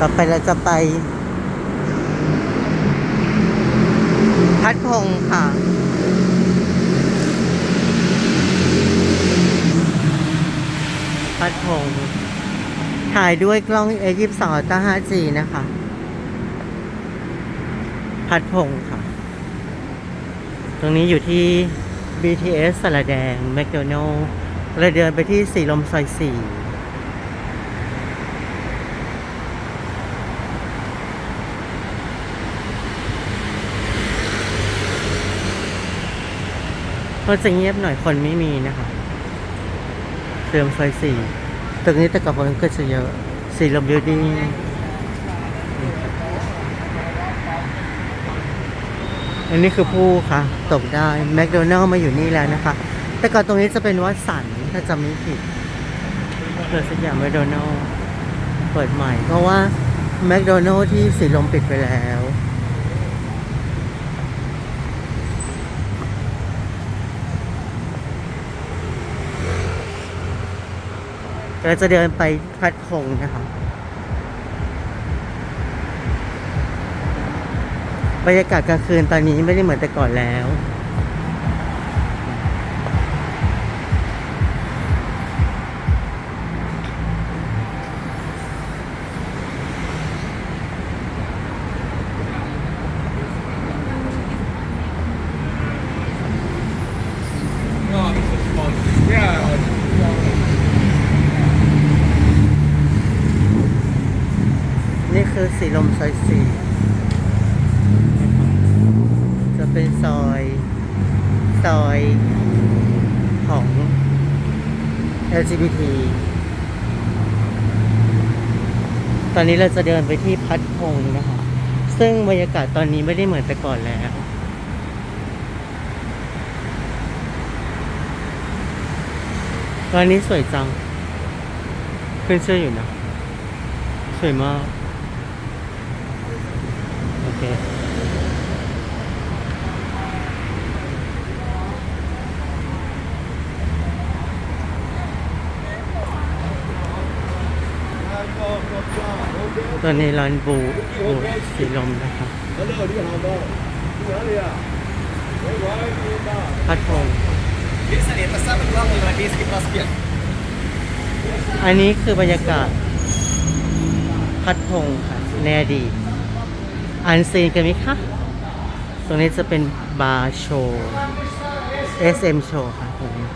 ต่อไปเราจะไป พัดพงค่ะ พัดพงถ่ายด้วยกล้อง A22 ต้า 5G นะคะ พัดพงค่ะ ตรงนี้อยู่ที่ BTS สระแดง แมคโดนัลล์เราเดินไปที่สีลมซอยสี่ ก็จะเงียบหน่อยคนไม่มีนะคะสีลมซอยสี่ตรงนี้แต่กับคนก็จะเยอะสีลมบิวดิ้อันนี้คือผู้ค่ะตกได้แมคโดนัลล์มาอยู่นี่แล้วนะคะ แต่ก่อนตรงนี้จะเป็นวัดสันถ้าจำไม่ผิดเกิดสักอย่างแมคโดนัลล์เปิดใหม่ เพราะว่าแมคโดนัลล์ที่สีลมปิดไปแล้ว เราจะเดินไปพัดคงนะคะบรรยากาศกลางคืนตอนนี้ไม่ได้เหมือนแต่ก่อนแล้ว นี่คือสีลมซอยสี่จะเป็นซอยซอยของ LGBT ตอนนี้เราจะเดินไปที่พัดพงษ์นะคะ ซึ่งบรรยากาศตอนนี้ไม่ได้เหมือนแต่ก่อนแล้วตอนนี้สวยจังขึ้นเชื่ออยู่นะ สวยมาก คตอนนี้ร้านบูบูสีลมนะครับพัดพงอันนี้คือบรรยากาศพัดพงค่ะแน่ดี อันซีนกันไหมคะ ตรงนี้จะเป็นบาร์โชว์ SM โชว์ค่ะตรงนี้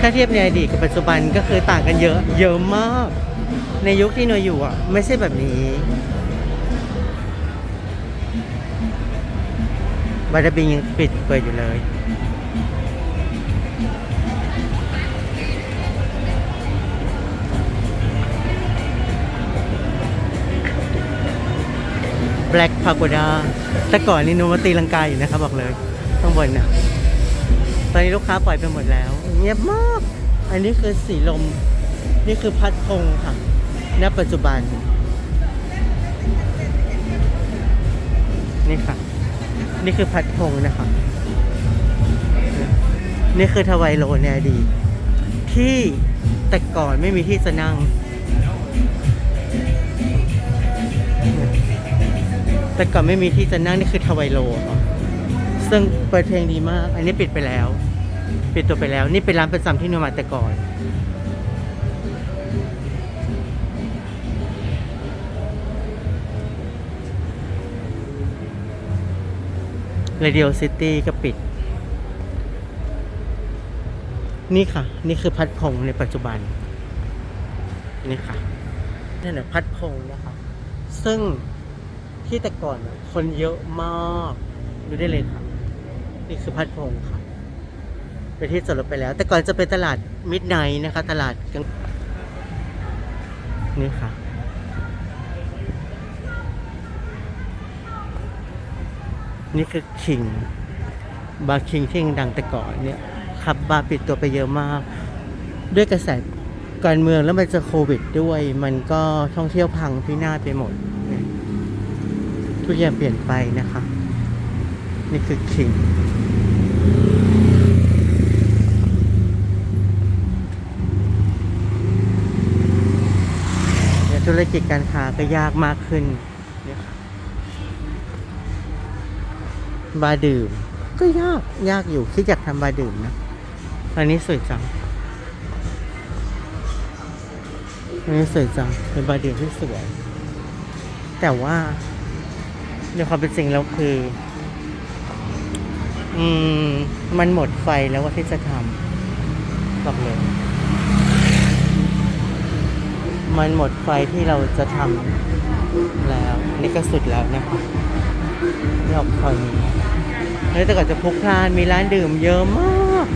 ถ้าเทียบในอดีตกับปัจจุบันก็คือต่างกันเยอะ เยอะมาก ในยุคที่หนอยอยู่อะ ไม่ใช่แบบนี้บาร์บิงยังปิดเปิดอยู่เลย Black Pagoda แต่ก่อนนี่โนมาตีลังกาอยู่นะครับบอกเลยข้างบนน่ะตอนนี้ลูกค้าปล่อยไปหมดแล้ว เงียบมาก อันนี้คือสีลม นี่คือพัดพงค่ะ ณ ปัจจุบัน นี่ค่ะ นี่คือพัดพงนะคะ นี่คือทวายโลในอดีตที่แต่ก่อนไม่มีที่จะนั่ง แต่ก่อนไม่มีที่จะนั่งนี่คือทวายโลค่ะซึ่งเปิดเพลงดีมาก อันนี้ปิดไปแล้ว ปิดตัวไปแล้ว นี่เป็นร้านประจำที่นูมาแต่ก่อน Radio City ก็ปิด นี่ค่ะ นี่คือพัดพงในปัจจุบัน นี่ค่ะนี่แหละพัดพงนะคะ ซึ่งที่แต่ก่อนคนเยอะมากดูได้เลยค่ะ นี่คือพัดพงค่ะ ไปที่จอดรถไปแล้ว แต่ก่อนจะเป็นตลาดมิดไนท์นะคะ ตลาดกลางนี่ค่ะ นี่คือคิง บาร์คิงที่ยังดังแต่ก่อนเนี่ยขับบาร์ปิดตัวไปเยอะมาก ด้วยกระแสการเมืองแล้วมันจะโควิดด้วย มันก็ท่องเที่ยวพังพินาศไปหมด ทุกอย่างเปลี่ยนไปนะคะ นี่คือคิงธุรกิจการค้าก็ยากมากขึ้น บาร์ดื่ม ก็ยากยากอยู่คิดอยากทำบาร์ดื่มนะอันนี้สวยจังอันนี้สวยจังเป็นบาร์ดื่มที่สวย แต่ว่าในความเป็นจริงแล้วคือ อืม มันหมดไฟแล้วว่าที่จะทำบอกเลย มันหมดไฟที่เราจะทำแล้ว นี่ก็สุดแล้วนะคะ นี่อกซอยนี้เฮ้ยแต่ก่อนจะพลุกพลานมีร้านดื่มเยอะมาก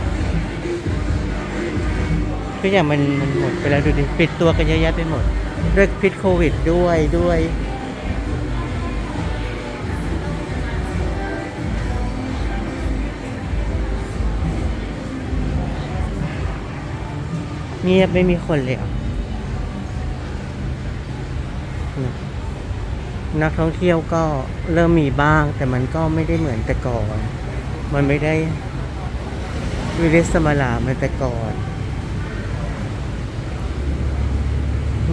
ทุกอย่างมันมันหมดไปแล้วดูดิปิดตัวกันเยอะแยะไปหมดด้วยพิษโควิดด้วยด้วยเงียบไม่มีคนเลยอะ นักท่องเที่ยวก็เริ่มมีบ้าง แต่มันก็ไม่ได้เหมือนแต่ก่อน มันไม่ได้วิริสมาลาเหมือนแต่ก่อน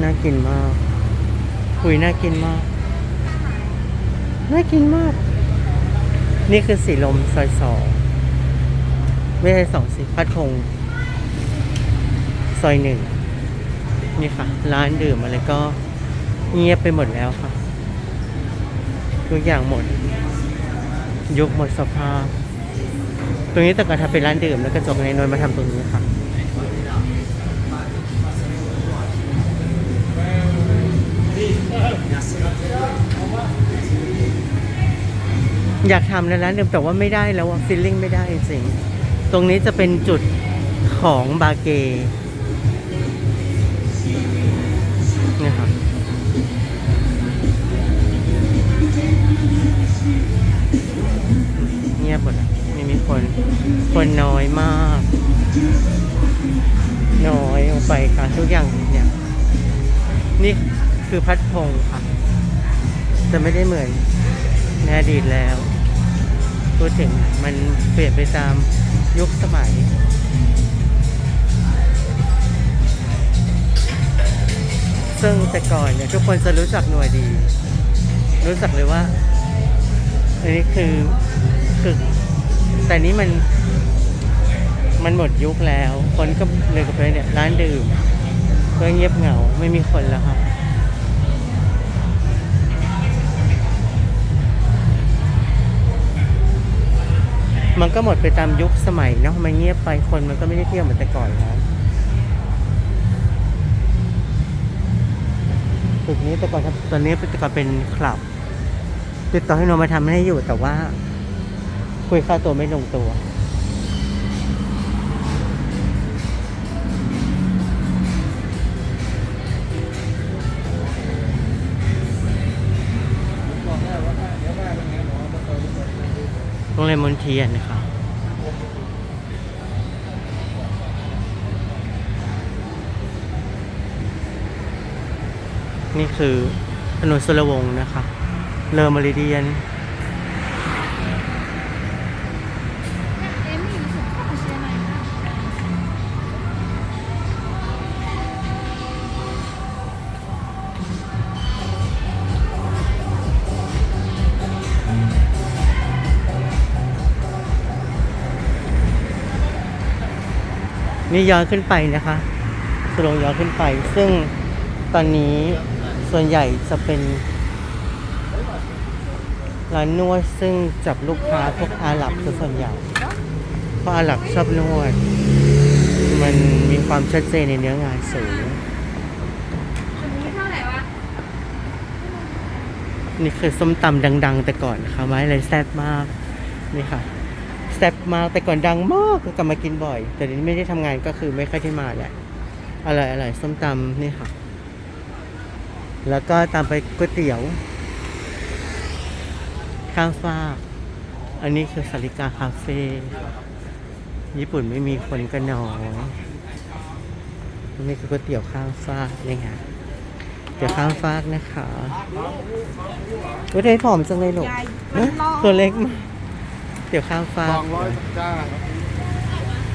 น่ากินมากคุยน่ากินมาก น่ากินมาก นี่คือสีลมซอยสองไม่ใช่สองสิพัดพงซอยหนึ่งนี่ค่ะ ร้านดื่มอะไรก็เงียบไปหมดแล้วค่ะ ทุกอย่างหมดยุคหมดสภาพ ตรงนี้แต่ก่อนทำเป็นร้านดื่มแล้วกระจกในนวลมาทำตรงนี้ค่ะอยากทำในร้านดื่มแต่ว่าไม่ได้แล้วฟิลลิ่งไม่ได้จริง ตรงนี้จะเป็นจุดของบาเก คือพัดพงค่ะ จะไม่ได้เหมือนในอดีตแล้วพูดถึงมันเปลี่ยนไปตามยุคสมัย ซึ่งแต่ก่อนเนี่ยทุกคนจะรู้จักหน่วยดี รู้จักเลยว่าอันนี้คือคือแต่นี้มันมันหมดยุคแล้ว คนก็เลยกับไปเนี่ยร้านดื่มก็เงียบเหงาไม่มีคนแล้วครับ มันก็หมดไปตามยุคสมัยเนาะมันเงียบไปคนมันก็ไม่ได้เที่ยวเหมือนแต่ก่อนแล้วตึกนี้แต่ก่อนตอนนี้แต่ก่อนเป็นคลับ ติดต่อให้นมาทำให้อยู่แต่ว่า คุยค่าตัวไม่ลงตัวโรงเรียนมนเทียนนะคะ นี่คือถนนสุรวงศ์นะคะเลอมริเดียน นี่ย้อนขึ้นไปนะคะสุลวงศ์ย้อนขึ้นไป ซึ่งตอนนี้ ส่วนใหญ่จะเป็นร้านนวดซึ่งจับลูกค้าพวกอาหรับส่วนใหญ่ เพราะอาหรับชอบนวด มันมีความชัดเจนในเนื้องานสูงนี่คือส้มตำดัง ๆ แต่ก่อนค่ะไม้เลยแซ่บมาก นี่ค่ะแซ่บมากแต่ก่อนดังมากก็กลับมากินบ่อย แต่นี้ไม่ได้ทำงานก็คือไม่ค่อยได้มาแหละอร่อยอร่อยส้มตำนี่ค่ะ แล้วก็ตามไปก๋วยเตี๋ยว ข้างฟ้ากอันนี้คือสาริกาคาเฟ่ญี่ปุ่นไม่มีคนก็น้อยนี่คือก๋วยเตี๋ยวข้ามฟากนี่ไงเตี๋ยวข้ามฟากนะคะวันนี้ผอมจังเลยลูกนะตัวเล็กมากเตี๋ยวข้ามฟาสกองร้อยจ้าครับ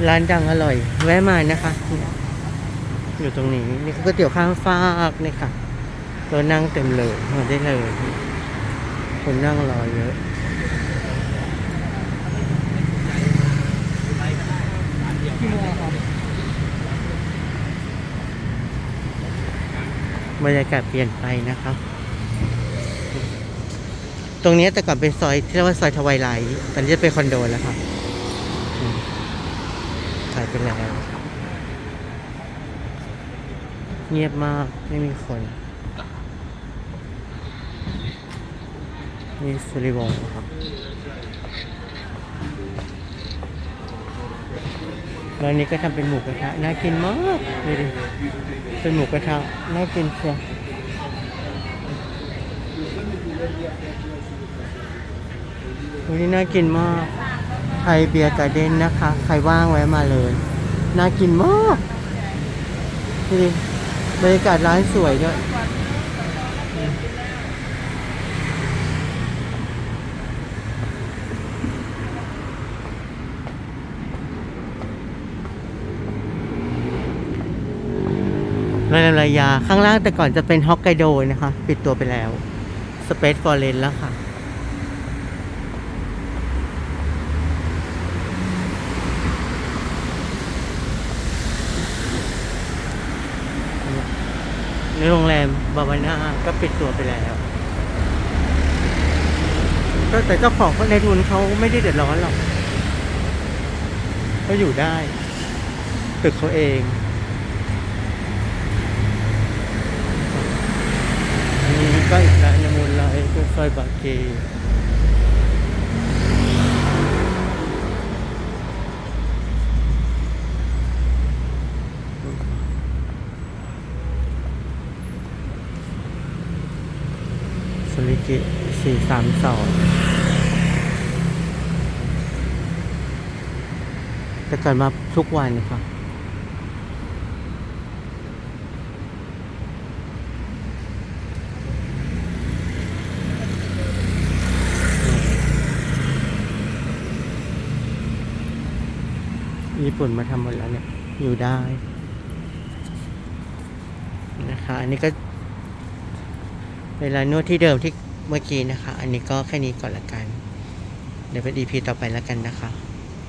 ร้านดังอร่อย แวะมานะคะ อยู่ตรงนี้นี่คือก๋วยเตี๋ยวข้างฟากนี่ค่ะ ตัวนั่งเต็มเลยมาได้เลย คนนั่งรอเยอะบรรยากาศเปลี่ยนไปนะคะตรงนี้แต่ก่อนเป็นซอยที่เรียกว่าซอยทวายไลท์ตอนนี้จะเป็นคอนโดแล้วค่ะอืมขายไปแล้ว เงียบมากไม่มีคน นี่สุริวงศ์ครับแล้วนนี้ก็ทำเป็นหมูกระทะน่ากินมากดูดิเป็นหมูกระทะน่ากินเชียววันนี้น่ากินมาก ไทยเบียร์การ์เด้นนะคะ ใครว่างไว้มาเลย น่ากินมากดูดิบรรยากาศร้านสวยด้วย รายระยา ข้างล่างแต่ก่อนจะเป็นฮอกไกโดนะคะ ปิดตัวไปแล้วสเปซฟอร์เรนแล้วค่ะ ในโรงแรมบาวาน่าก็ปิดตัวไปแล้วก็แต่เจ้าของเขาในทุนเขาไม่ได้เดือดร้อนหรอกเขาอยู่ได้ ตึกเขาเอง ก็อีกร้านนงมูลไลท์ก็ซอยบากเกสลิกิสี่สามสองแต่ก่อนมาทุกวันค่ะ ญี่ปุ่นมาทำหมดแล้วเนี่ย อยู่ได้นะคะ อันนี้ก็ เวลานวดที่เดิมที่เมื่อกี้นะคะ อันนี้ก็แค่นี้ก่อนละกัน เดี๋ยวเป็น EP ต่อไปแล้วกันนะคะ